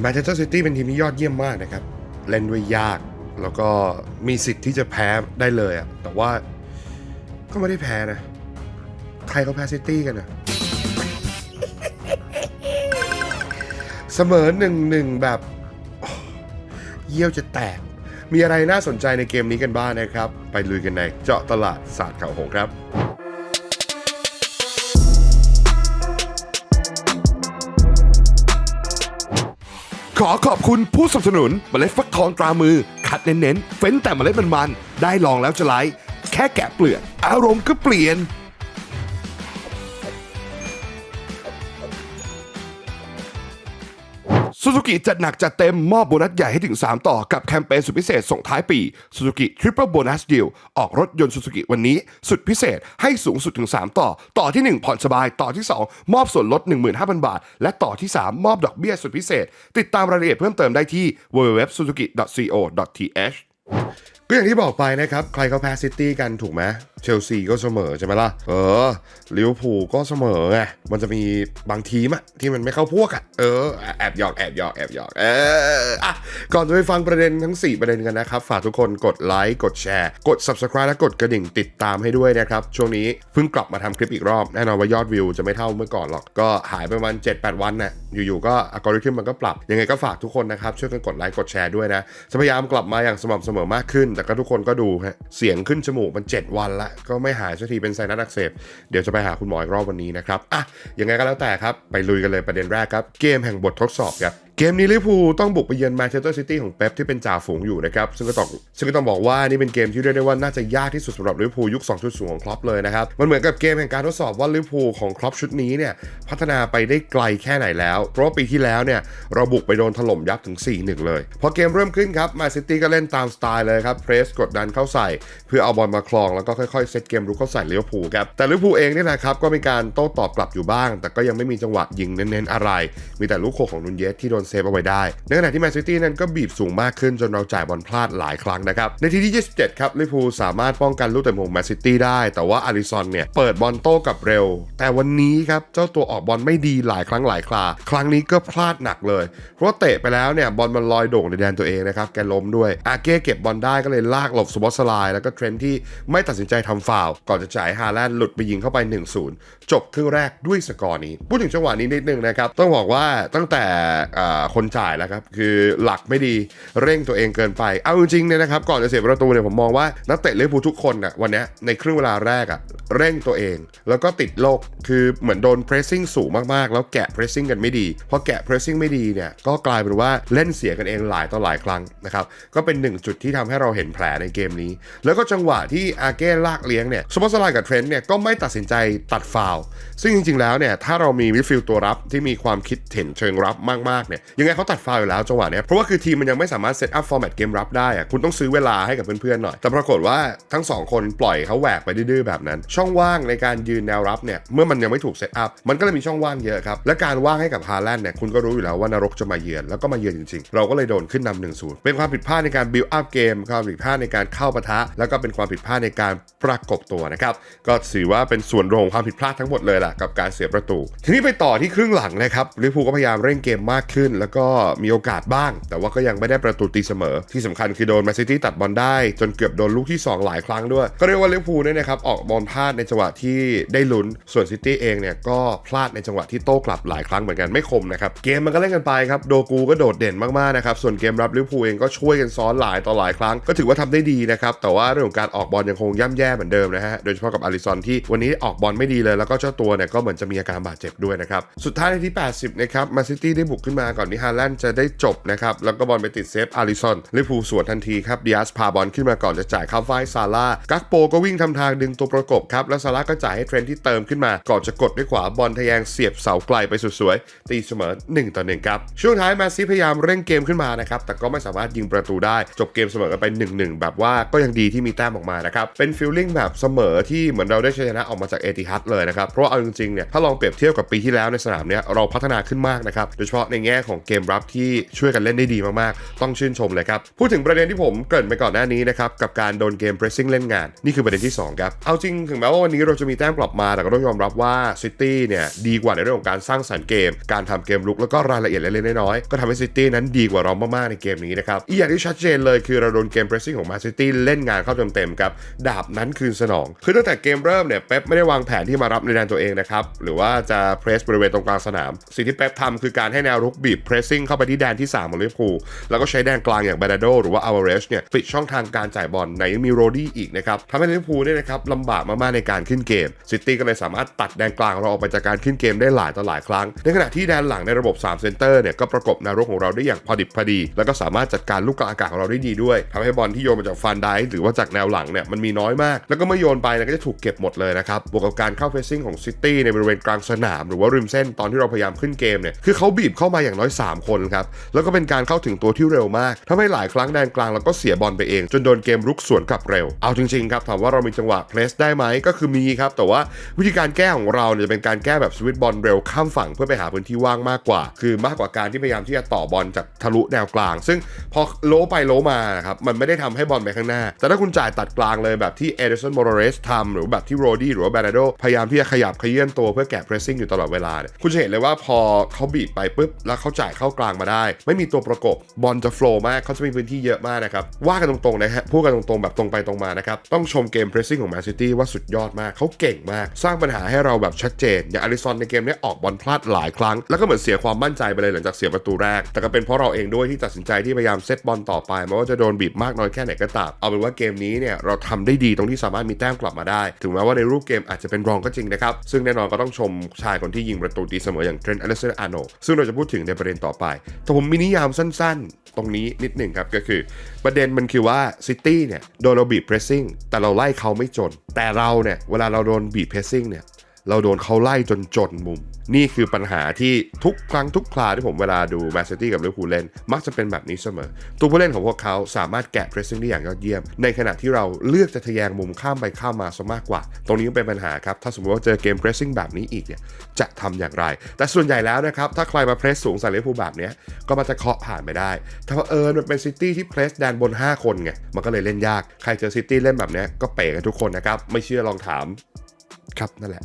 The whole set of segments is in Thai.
แมนเชสเตอร์ซิตี้เป็นทีมที่ยอดเยี่ยมมากนะครับ เล่นด้วยยาก แล้วก็มีสิทธิ์ที่จะแพ้ได้เลยอะแต่ว่าก็ไม่ได้แพ้นะ ใครเขาแพ้ซิตี้กันนะเสมอหนึ่งหนึ่งแบบเยี่ยวจะแตก มีอะไรน่าสนใจในเกมนี้กันบ้างนะครับ ไปลุยกันในเจาะตลาดศาสตร์ข่าวหงครับ ขอขอบคุณผู้สนับสนุนเมล็ดฟักทองตรามือ คัดเน้นๆ เฟ้นแต่เมล็ดมันๆ ได้ลองแล้วจะไลค์แค่แกะเปลือกอารมณ์ก็เปลี่ยน ซูกิจัดหนักจัดเต็มมอบโบนัสใหญ่ให้ถึง 3 ต่อกับแคมเปญสุดพิเศษส่งท้ายปี Suzuki Triple Bonus Deal ออกรถยนต์สุ z u กิวันนี้ สุดพิเศษให้สูงสุดถึง 3 ต่อ ต่อที่ 1 ผ่อนสบาย ต่อที่ 2 มอบส่วนลด 15,000 บาท และต่อที่ 3 มอบดอกเบี้ยสุดพิเศษ ติดตามรายละเอียดเพิ่มเติมได้ที่ www.suzuki.co.th ก็อย่างที่บอกไปนะครับ ใครเขาแพ้ซิตี้กันถูกไหมเชลซีก็เสมอใช่ไหมล่ะ เออลิเวอร์พูลก็เสมอไงมันจะมีบางทีมอะที่มันไม่เข้าพวกอะเออแอบหยอกแอบหยอกแอบหยอกเอออะก่อนจะไปฟังประเด็นทั้ง 4 ประเด็นกันนะครับ ฝากทุกคนกดไลค์กดแชร์ กด subscribe และกดกระดิ่งติดตามให้ด้วยนะครับ ช่วงนี้เพิ่งกลับมาทำคลิปอีกรอบ แน่นอนว่ายอดวิวจะไม่เท่าเมื่อก่อนหรอกก็หายไปประมาณ7-8 วันน่ะอยู่ๆก็อัลกอริทึมมันก็ปรับยังไงก็ฝากทุกคนนะครับช่วยกันกดไลค์กดแชร์ด้วยนะจะพยายามกลับมาอย่างสม่ำเสมอมากขึ้น แต่ก็ทุกคนก็ดูฮะเสียงขึ้นจมูกมัน 7 วันละก็ไม่หายสักทีเป็นไซนัสอักเสบเดี๋ยวจะไปหาคุณหมออีกรอบวันนี้นะครับอะยังไงก็แล้วแต่ครับไปลุยกันเลยประเด็นแรกครับ เกมแห่งบททดสอบครับ เกมนี้ลิเวอร์พูลต้องบุกไปเยือนแมนเชสเตอร์ซิตี้ของเป๊ปที่เป็นจ่าฝูงอยู่นะครับ ซึ่งก็ต้องซึ่งก็ต้องบอกว่านี่เป็นเกมที่เรียกได้ว่าน่าจะยากที่สุดสำหรับลิเวอร์พูลยุค 2.0 ของครอปเลยนะครับ มันเหมือนกับเกมแห่งการทดสอบว่าลิเวอร์พูลของครอปชุดนี้เนี่ยพัฒนาไปได้ไกลแค่ไหนแล้ว เพราะปีที่แล้วเนี่ยเราบุกไปโดนถล่มยับถึง 4-1 เลย พอเกมเริ่มขึ้นครับแมนซิตี้ก็เล่นตามสไตล์เลยครับเพรสกดดันเข้าใส่ เพื่อเอาบอลมาคลองแล้วก็ค่อยๆเซตเกมรุกเข้าใส่ลิเวอร์พูลครับแต่ลิเวอร์พูลเองเนี่ยนะครับก็มีการโต้ตอบกลับอยู่บ้าง แต่ก็ยังไม่มีจังหวะยิงเน้นๆอะไร มีแต่ลูกโขกของนุนเยสที่โดนเซฟเอาไว้ได้ ในขณะที่แมนซิตี้นั้นก็บีบสูงมากขึ้นจนเราจ่ายบอลพลาดหลายครั้งนะครับ ในทีที่ 27 ครับลิเวอร์พูลสามารถป้องกันลูกเตะมุมของแมนซิตี้ได้ แต่ว่าอาริซอนเนี่ยเปิดบอลโต้กับเร็ว แต่วันนี้ครับเจ้าตัวออกบอลไม่ดีหลายครั้งหลายครา ครั้งนี้ก็พลาดหนักเลย เพราะเตะไปแล้วเนี่ยบอลมันลอยโด่งในแดนตัวเองนะครับแกล้มด้วย อาเก้เก็บบอลได้ก็เลยลากหลบสปอตสไลด์แล้วก็เทรนที่ไม่ตัดสินใจทำฟาวก่อนจะจ่ายฮาแลนด์หลุดไปยิงเข้าไป 1-0 จบครึ่งแรกด้วยสกอร์นี้ พูดถึงจังหวะนี้นิดนึงนะครับต้องบอกว่าตั้งแต่คนจ่ายแล้วครับ คือหลักไม่ดีเร่งตัวเองเกินไป เอาจริงๆเนี่ยนะครับก่อนจะเสียประตูเนี่ยผมมองว่านักเตะลิเวอร์พูลทุกคนน่ะวันนี้ในครึ่งเวลาแรกอะเร่งตัวเอง แล้วก็ติดโลกคือเหมือนโดนเพรสซิ่งสูงมากๆ แล้วแกะเพรสซิ่งกันไม่ดีพอแกะเพรสซิ่งไม่ดีเนี่ยก็กลายเป็นว่าเล่นเสียกันเองหลายต่อหลายครั้งนะครับก็เป็นหนึ่งจุดที่ทำให้เราเห็นแผลในเกมนี้ แล้วก็จังหวะที่อาเก้ลากเลี้ยงเนี่ยสปอสไลด์กับเทรนต์เนี่ยก็ไม่ตัดสินใจตัดฟาวล์ซึ่งจริงๆแล้วเนี่ยถ้าเรามีมิดฟิลด์ตัวรับที่มีความคิดเห็นเชิงรับมากๆเนี่ยยังไงเขาตัดฟาวอยู่แล้วจังหวะเนี้ยเพราะว่าคือทีมมันยังไม่สามารถเซตอัพฟอร์แมตเกมรับได้อะคุณต้องซื้อเวลาให้กับเพื่อนๆหน่อย แต่ปรากฏว่าทั้งสองคนปล่อยเขาแหวกไปดื้อๆแบบนั้น ช่องว่างในการยืนแนวรับเนี่ยเมื่อมันยังไม่ถูกเซตอัพมันก็เลยมีช่องว่างเยอะครับและการว่างให้กับฮาแลนด์เนี่ยคุณก็รู้อยู่แล้วว่านรกจะมาเยือนแล้วก็มาเยือนจริงๆ เราก็เลยโดนขึ้นนำหนึ่งศูนย์เป็นความผิดพลาดในการบิลอัพเกมความผิดพลาดในการเข้าปะทะ แล้วก็เป็นความผิดพลาดในการประกบตัวนะครับก็ถือว่าเป็นส่วนรวมของความผิดพลาดทั้งหมดเลยล่ะกับการเสียประตู ทีนี้ไปต่อที่ครึ่งหลังนะครับลิเวอร์พูลก็พยายามเร่งเกมมากขึ้นแล้วก็มีโอกาสบ้าง แต่ว่าก็ยังไม่ได้ประตูตีเสมอ ที่สำคัญคือโดนแมนซิตี้ตัดบอลได้ จนเกือบโดนลูกที่ 2 หลายครั้งด้วย ก็เรียกว่าลิเวอร์พูลเนี่ยนะครับออกบอลพลาดในจังหวะที่ได้ลุ้นส่วนซิตี้เองเนี่ยก็พลาดในจังหวะที่โต้กลับหลายครั้งเหมือนกันไม่คมนะครับเกมมันก็เล่นกันไปครับโดกูก็โดดเด่นมากๆนะครับส่วนเกมรับลิเวอร์พูลเองก็ช่วยกันซ้อนหลายต่อหลายครั้ง ก็ถือว่าทำได้ดีนะครับแต่ว่าเรื่องของการออกบอลยังคงย่ำแย่เหมือนเดิมนะฮะโดยเฉพาะกับอาริซอนที่วันนี้ออกบอลไม่ดีเลย แล้วก็เจ้าตัวเนี่ยก็เหมือนจะมีอาการบาดเจ็บด้วยนะครับสุดท้ายในที่ 80นะครับมาซิตี้ได้บุกขึ้นมาก่อนที่ฮาแลนด์จะได้จบนะครับ แล้วก็บอลไปติดเซฟอาริซอนลิพูสวนทันทีครับดิอาสพาบอลขึ้นมาก่อนจะจ่ายเข้าฝ้ายซาร่ากักโปก็วิ่งทำทางดึงตัวประกบครับ แล้วซาร่าก็จ่ายให้เทรนที่เติมขึ้นมาก่อนจะกดด้วยขวาบอลทะแยงเสียบเสาไกลไปสุดสวย ตีเสมอ1ต่อ1ครับช่วงท้ายแมนซีพยายามเร่งเกมขึ้นมานะครับแต่ก็ไม่สามารถยิงประตูได้จบเกมเสมอกันไป 1-1 แบบว่าก็ยังดีที่มีแต้มออกมานะครับเป็นฟิลลิ่งแบบเสมอที่เหมือนเราได้ชนะออกมาจากเอติฮัดเลยนะครับเพราะเอาจริงๆเนี่ยถ้าลองเปรียบเทียบกับปีที่แล้วในสนามเนี้ยเราพัฒนาขึ้นมากนะครับโดยเฉพาะในแง่ของเกมรับที่ช่วยกันเล่นได้ดีมากๆ ต้องชื่นชมเลยครับ พูดถึงประเด็นที่ผมเกริ่นไปก่อนหน้านี้นะครับกับการโดนเกม pressing เล่นงาน นี่คือประเด็นที่สองครับเอาจริงถึงแม้ว่าวันนี้เราจะมีแต้มกลับมาแต่ก็ต้องยอมรับว่าซิตี้เนี่ยดีกว่าในเรื่องของการสร้างสรรค์เกม การทำเกมลุกแล้วก็รายละเอียดเล็กๆน้อยๆก็ทำให้ซิตี้นั้นดีกว่าเรามากๆในเกมนี้นะครับอีกอย่างที่ชัดเจนเลยคือเราโดนเกม pressing ของมาซิตี้เล่นงานเข้าเต็มๆครับดาบนั้นคืนสนอง คือตั้งแต่เกมเริ่มเนี่ยเป๊ปไม่ได้วางแผนที่มารับในแดนตัวเองนะครับหรือว่าจะ press บริเวณตรงกลางสนาม สิ่งที่เป๊ปทำคือการให้แนวรุกบีบ pressing เข้าไปที่แดนที่ 3 ของลิเวอร์พูลแล้วก็ใช้แดนกลางอย่างเบนาโดหรือว่าอัลวาเรสเนี่ยปิดช่องทางการจ่ายบอลไหนยังมีโรดี้อีกนะครับทำให้ลิเวอร์พูลเนี่ยนะครับลำบากมากๆในการขึ้นเกมซิตี้ก็เลยสามารถตัดแดนกลางของเราออกไปจากการขึ้นเกมได้หลายต่อหลายครั้ง ในขณะที่แดนหลังในระบบ3เซนเตอร์เนี่ยก็ประกบนวรุกของเราได้อย่างพอดิบพอดี แล้วก็สามารถจัดการลูกกลางอากาศของเราได้ดีด้วยทำให้บอลที่โยนมาจากฟันไดหรือว่าจากแนวหลังเนี่ยมันมีน้อยมาก แล้วก็เมื่อโยนไปนี่ยก็จะถูกเก็บหมดเลยนะครับบวกกับการเข้าเฟซซิ่งของซิตี้ในบริเวณกลางสนาม หรือว่าริมเส้นตอนที่เราพยายามขึ้นเกมเนี่ยคือเขาบีบเข้ามาอย่างน้อย3 คนครับ แล้วก็เป็นการเข้าถึงตัวที่เร็วมากทำให้หลายครั้งแดนกลางเราก็เสียบอลไปเอง จนโดนเกมรุกสวนกลับเร็ว เอาจริงๆครับถามว่าเรามีจังหวะเพลสได้ไหมก็คือมีครับ แต่ว่าวิธีการแก้ของเราเนี่ยจะเป็นการแก้แบบสวิตบอลเร็วข้ามฝั่งเพื่อไปหาพื้นที่ว่างมากกว่า คือมากกว่าการที่พยายามที่จะต่อบอลจากทะลุแนวกลาง ซึ่งพอโลไปโลมาครับมันไม่ได้ทำให้บอลไปข้างหน้า แต่ถ้าคุณจ่ายตัดกลางเลยแบบที่เอเดร์สันโมเรสทำหรือแบบที่โรดี้หรือว่าแบรนาโดพยายามที่จะขยับขยื่นตัวเพื่อแกะเพรสซิ่งอยู่ตลอดเวลาเนี่ยคุณจะเห็นเลยว่าพอเขาบีบไปปุ๊บแล้วเขาจ่ายเข้ากลางมาได้ ไม่มีตัวประกบบอลจะโฟล์มากเขาจะมีพื้นที่เยอะมากนะครับ ว่ากันตรงๆนะฮะพูดกันตรงๆแบบตรงไปตรงมานะครับ ต้องชมเกมเพรสซิ่งของแมนซิตี้ว่าสุดยอดมากเขาเก่งมาก สร้างปัญหาให้เราแบบชัดเจน อย่างอาริซอนในเกมนี้ออกบอลพลาดหลายครั้ง แล้วก็เหมือนเสียความมั่นใจไปเลยหลังจากเสียประตูแรก แต่ก็เป็นเพราะเราเองด้วยที่ตัดสินใจที่พยายามเซตบอลต่อไปไม่ว่าจะโดนบีบมากน้อยแค่ไหนก็ตามเอาเป็นว่าเกมนี้เนี่ยเราทำได้ดีตรงที่สามารถมีแต้มกลับมาได้ ถึงแม้ว่าในรูปเกมอาจจะเป็นรองก็จริงนะครับซึ่งแน่นอนก็ต้องชมชายคนที่ยิงประตูตีเสมออย่างเทรนต์อเลสเซอร์อาโนซึ่งเราจะพูดถึงในประเด็นต่อไป แต่ผมมีนิยามสั้นๆ ตรงนี้นิดหนึ่งครับก็คือ ประเด็นมันคือว่าซิตี้เนี่ยโดนเราบีบเพรสซิ่งแต่เราไล่เขาไม่จน แต่เราเนี่ยเวลาเราโดนบีบเพรสซิ่งเนี่ยเราโดนเขาไล่จนจนมุม นี่คือปัญหาที่ทุกครั้งทุกคราที่ผมเวลาดูแมนซิตี้กับลิเวอร์พูลเล่น มักจะเป็นแบบนี้เสมอ ตัวผู้เล่นของพวกเขาสามารถแกะเพรสซิ่งได้อย่างยอดเยี่ยม ในขณะที่เราเลือกจะทะแยงมุมข้ามไปข้ามมาซะมากกว่า ตรงนี้ก็เป็นปัญหาครับ ถ้าสมมติว่าเจอเกมเพรสซิ่งแบบนี้อีกเนี่ยจะทำอย่างไร แต่ส่วนใหญ่แล้วนะครับถ้าใครมาเพรสสูงใส่ลิเวอร์พูลแบบนี้ก็มันจะเคาะผ่านไปได้ถ้าเอิญมันเป็นซิตี้ที่เพรสแดนบน 5 คนไงมันก็เลยเล่นยากใครเจอซิตี้เล่นแบบนี้ก็เป๋กันทุกคนนะครับไม่เชื่อลองถามครับนั่นแหละ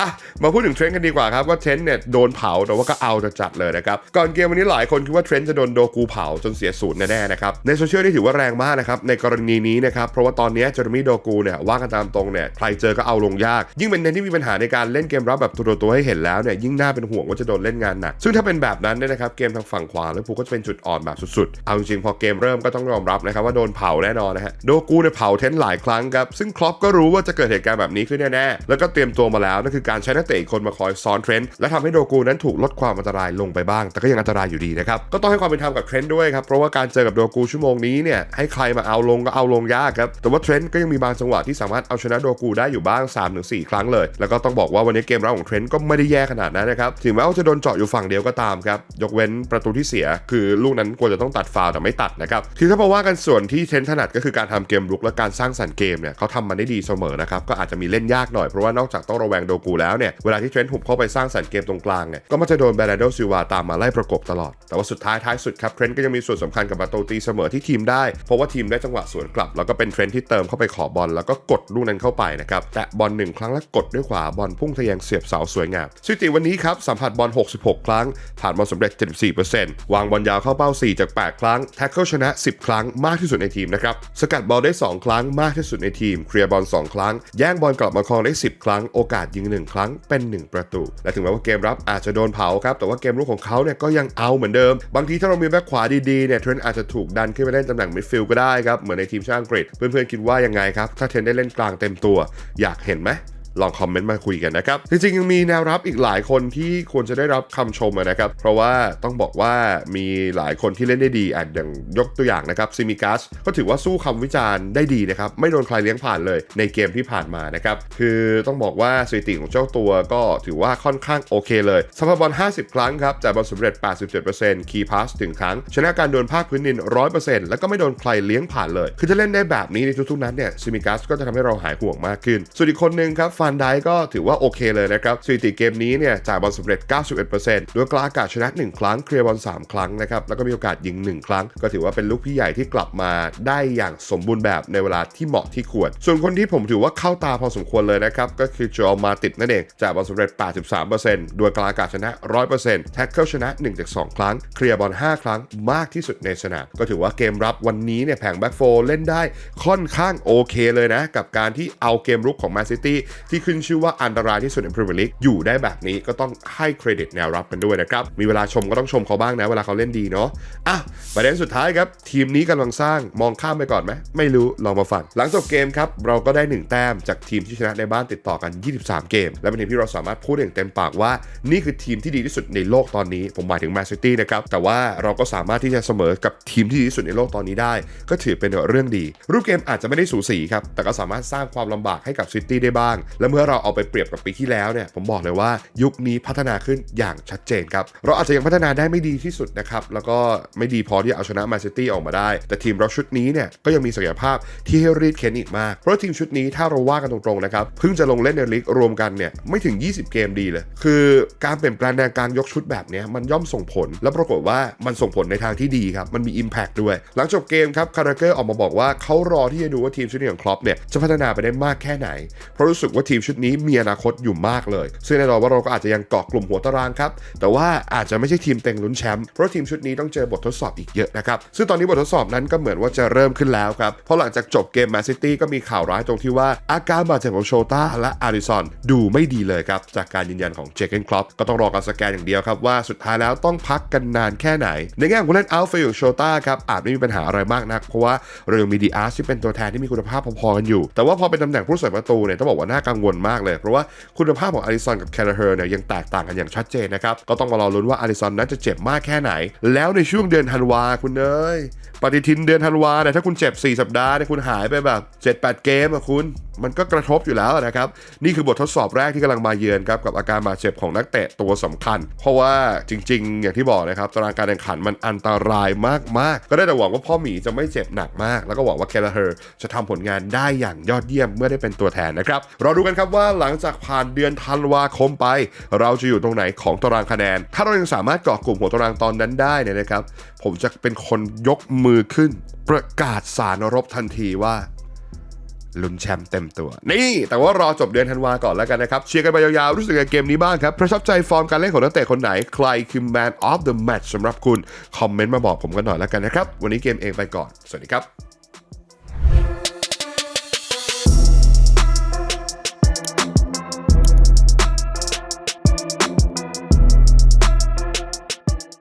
อะมาพูดถึงเทรนด์กันดีกว่าครับว่าเทรนด์เนี่ยโดนเผาแต่ว่าก็เอาจะจัดเลยนะครับก่อนเกมวันนี้หลายคนคิดว่าเทรนด์จะโดนโดกูเผาจนเสียศูนย์แน่ๆนะครับในโซเชียลนี่ถือว่าแรงมากนะครับในกรณีนี้นะครับเพราะว่าตอนนี้เจอร์มี่โดกูเนี่ยว่ากันตามตรงเนี่ยใครเจอก็เอาลงยาก ยิ่งเป็นเน้นที่มีปัญหาในการเล่นเกมรับแบบตัวตัวให้เห็นแล้วเนี่ยยิ่งน่าเป็นห่วงว่าจะโดนเล่นงานหนักซึ่งถ้าเป็นแบบนั้นเนี่ยนะครับเกมทางฝั่งขวาแล้วผูก็จะเป็นจุดอ่อนแบบสุดๆเอาจริงๆพอเกมเริ่มก็ต้องยอมรับนะครับว่าโดนเผาแน่นอนนะฮะโดกูเนี่ยเผาเทรนหลายครั้งครับซึ่งครอปก็รู้ว่าจะเกิดเหตุการณ์แบบนี้ขึ้นแน่ๆแล้วก็เตรียมตัวมาแล้วนั่นคือการใช้นักเตะอีกคนมาคอยซ้อนเทรนด์และทำให้โดกูนั้นถูกลดความอันตรายลงไปบ้าง แต่ก็ยังอันตรายอยู่ดีนะครับก็ต้องให้ความเป็นธรรมกับเทรนด์ด้วยครับเพราะว่าการเจอกับโดกูชั่วโมงนี้เนี่ยให้ใครมาเอาลงก็เอาลงยากครับแต่ว่าเทรนด์ก็ยังมีบางจังหวะที่สามารถเอาชนะโดกูได้อยู่บ้าง 3-4 ครั้งเลย แล้วก็ต้องบอกว่าวันนี้เกมรับของเทรนด์ก็ไม่ได้แย่ขนาดนั้นนะครับถึงแม้ว่าจะโดนเจาะอยู่ฝั่งเดียวก็ตามครับยกเว้นประตูที่เสีย คือลูกนั้นควรจะต้องตัดฟาวแต่ไม่ตัดนะครับคือถ้ามาว่ากันส่วนที่เทรนด์ถนัดก็คือการทำเกมรุกและการสร้างสรรค์เกมเนี่ยเขาทำมันได้ดีเสมอนะครับก็อาจจะมีเล่นยากหน่อยเพราะว่านอกจากต้องระแวงโดกูแล้วเนี่ยเวลาที่เทรนด์หุบเข้าไปสร้างสรรค์เกมตรงกลางเนี่ยก็มักจะโดนแบรนโดซิลวาตามมาไล่ประกบตลอด แต่ว่าสุดท้ายท้ายสุดครับเทรนด์ก็ยังมีส่วนสำคัญกับประตูตีเสมอที่ทีมได้ เพราะว่าทีมได้จังหวะสวนกลับ แล้วก็เป็นเทรนด์ที่เติมเข้าไปขอบอลแล้วก็กดลูกนั้นเข้าไปนะครับแตะบอลหนึ่งครั้งแล้วกดด้วยขวาบอลพุ่งทะแยงเสียบเสาสวยงามสถิติวันนี้ครับสัมผัสบอล 66 ครั้ง ผ่านบอลสำเร็จ 74%วางบอลยาวเข้าเป้า 4 จาก 8 ครั้งแท็กเกิลชนะ 10 ครั้งมากที่สุดในทีมนะครับสกัดบอลได้ 2 ครั้งมากที่สุดในทีมเคลียร์บอล2ครั้งแย่งบอลกลับมาครองได้ 10 ครั้งโอกาสยิง 1 ครั้งเป็น 1 ประตู และถึงแม้ว่าเกมรับอาจจะโดนเผาครับ แต่ว่าเกมรุกของเขาเนี่ยก็ยังเอาเหมือนเดิม บางทีถ้าเรามีแบ็คขวาดีๆเนี่ยเทรนอาจจะถูกดันขึ้นไปเล่นตำแหน่งมิดฟิลด์ก็ได้ครับ เหมือนในทีมชาติอังกฤษ เพื่อนๆคิดว่ายังไงครับ ถ้าเทรนได้เล่นกลางเต็มตัว อยากเห็นไหม ลองคอมเมนต์มาคุยกันนะครับ จริงๆ ยังมีแนวรับอีกหลายคนที่ควรจะได้รับคำชมนะครับ เพราะว่าต้องบอกว่ามีหลายคนที่เล่นได้ดีอะอย่างยกตัวอย่างนะครับซิมิกัสก็ถือว่าสู้คำวิจารณ์ได้ดีนะครับ ไม่โดนใครเลี้ยงผ่านเลยในเกมที่ผ่านมานะครับ คือต้องบอกว่าสถิติของเจ้าตัวก็ถือว่าค่อนข้างโอเคเลยสำหรับบอล 50 ครั้งครับจ่ายบอลสำเร็จ 87%คีย์พาสถึงครั้ง ชนะการโดนภาคพื้นดิน 100%แล้วก็ไม่โดนใครเลี้ยงผ่านเลย คือถ้าเล่นได้แบบนี้ในทุกๆนัดเนี่ยซิมิกัสก็จะทำให้เราหายห่วงมากขึ้นส่วนอีกคนนึงครับฟฟันไดก็ถือว่าโอเคเลยนะครับสถิติเกมนี้เนี่ยจ่ายบอลสำเร็จ 91%โดยกลางอากาศชนะ 1 ครั้งเคลียร์บอล3 ครั้งนะครับแล้วก็มีโอกาสยิง 1 ครั้ง ก็ถือว่าเป็นลูกพี่ใหญ่ที่กลับมาได้อย่างสมบูรณ์แบบในเวลาที่เหมาะที่ควร ส่วนคนที่ผมถือว่าเข้าตาพอสมควรเลยนะครับก็คือโจมาติดนั่นเองจ่ายบอลสำเร็จ 83%โดยกลางอากาศชนะ 100%แท็กเกิลชนะ1จาก2ครั้งเคลียร์บอล5 ครั้งมากที่สุดในสนามก็ถือว่าเกมรับวันนี้เนี่ยแผงแบ็กโฟเล่นได้ค่อนข้างโอเคเลยนะกับการที่เอาเกมรุกของแมนซิตี้ทีขึ้นชื่อว่าอันตรายที่สุดในพรีเมียร์ลีกอยู่ได้แบบนี้ก็ต้องให้เครดิตแนวรับกันด้วยนะครับ มีเวลาชมก็ต้องชมเขาบ้างนะ เวลาเขาเล่นดีเนาะอะประเด็นสุดท้ายครับทีมนี้กำลังสร้างมองข้ามไปก่อนไหมไม่รู้ลองมาฟัง หลังจบเกมครับเราก็ได้ 1 แต้มจากทีมที่ชนะในบ้านติดต่อกัน 23 เกม และเป็นทีมที่เราสามารถพูดอย่างเต็มปากว่า นี่คือทีมที่ดีที่สุดในโลกตอนนี้ ผมหมายถึงแมนซิตี้นะครับแต่ว่าเราก็สามารถที่จะเสมอกับทีมที่ดีที่สุดในโลกตอนนี้ได้ ก็ถือเป็นเรื่องดี รูปเกมอาจจะไม่ได้สูสีครับแต่ก็สามารถสร้างความลำบากให้กับซิตี้ได้บ้างและเมื่อเราเอาไปเปรียบกับปีที่แล้วเนี่ยผมบอกเลยว่ายุคนี้พัฒนาขึ้นอย่างชัดเจนครับ เราอาจจะยังพัฒนาได้ไม่ดีที่สุดนะครับ แล้วก็ไม่ดีพอที่จะเอาชนะแมนซิตี้ออกมาได้ แต่ทีมเราชุดนี้เนี่ยก็ยังมีศักยภาพที่ให้รีดเข็นอีกมาก เพราะทีมชุดนี้ถ้าเราว่ากันตรงๆนะครับเพิ่งจะลงเล่นในลีกรวมกันเนี่ยไม่ถึง 20 เกมดีเลย คือการเปลี่ยนแปลงในการยกชุดแบบนี้มันย่อมส่งผล แล้วปรากฏว่ามันส่งผลในทางที่ดีครับมันมี Impact ด้วย หลังจบเกมครับคาราเกอร์ออกมาบอกว่าเขารอที่จะดูว่าทีมชุดนี้ของครอปเนี่ยจะพัฒนาไปได้มากแค่ไหนเพราะรู้สึกว่าทีมชุดนี้มีอนาคตอยู่มากเลย ซึ่งแน่นอนว่าเราก็อาจจะยังเกาะกลุ่มหัวตารางครับ แต่ว่าอาจจะไม่ใช่ทีมเต็งลุ้นแชมป์ เพราะทีมชุดนี้ต้องเจอบททดสอบอีกเยอะนะครับ ซึ่งตอนนี้บททดสอบนั้นก็เหมือนว่าจะเริ่มขึ้นแล้วครับ เพราะหลังจากจบเกมแมนซิตี้ก็มีข่าวร้ายตรงที่ว่าอาการบาดเจ็บของโชต้าและอาริสันดูไม่ดีเลยครับ จากการยืนยันของเจเกนคลอปก็ต้องรอการสแกนอย่างเดียวครับว่าสุดท้ายแล้วต้องพักกันนานแค่ไหน ในแง่ของผู้เล่นอัลเฟาอย่างโชต้าครับอาจไม่มีปัญหาอะไรมากนัก เพราะว่าเรายังมีดีอาร์ที่เป็นตัวแทนที่มีคุณภาพพอๆกันอยู่ แต่ว่าพอเป็นตำแหน่งผู้รักษาประตูเนี่ยต้องบอกว่าน่ากังวลมากเลย เพราะว่าคุณภาพของอาริสันกับแคลเฮอร์เนี่ยยังแตกต่างกันอย่างชัดเจนนะครับ ก็ต้องมารอลุ้นว่าอาริสันนั้นจะเจ็บมากแค่ไหน แล้วในช่วงเดือนธันวาคุณเอ้ยปฏิทินเดือนธันวาเนี่ยถ้าคุณเจ็บ 4 สัปดาห์เนี่ยคุณหายไปแบบ 7-8 เกมอะคุณมันก็กระทบอยู่แล้วนะครับ นี่คือบททดสอบแรกที่กำลังมาเยือนครับกับอาการบาดเจ็บของนักเตะตัวสำคัญ เพราะว่าจริง ๆ อย่างที่บอกนะครับตารางการแข่งขันมันอันตรายมากๆ ก็ได้แต่หวังว่าพ่อหมีจะไม่เจ็บหนักมาก แล้วก็หวังว่าแคลเฮอร์จะทำผลงานได้อย่างยอดเยี่ยมเมื่อได้เป็นตัวแทนนะครับเราดูกันครับว่าหลังจากผ่านเดือนธันวาคมไป เราจะอยู่ตรงไหนของตารางคะแนน ถ้าเรายังสามารถเกาะกลุ่มหัวตารางตอนนั้นได้เนี่ยนะครับ ผมจะเป็นคนยกมือขึ้น ประกาศสารรบทันทีว่าลุ้นแชมป์เต็มตัว นี่ แต่ว่ารอจบเดือนธันวาก่อนแล้วกันนะครับ เชียร์กันไปยาวๆ รู้สึกกับเกมนี้บ้างครับ ประทับใจฟอร์มการเล่นของนักเตะคนไหน ใครคือ Man of the Match สำหรับคุณ คอมเมนต์มาบอกผมกันหน่อยแล้วกันนะครับ วันนี้เกมเองไปก่อน สวัสดีครับ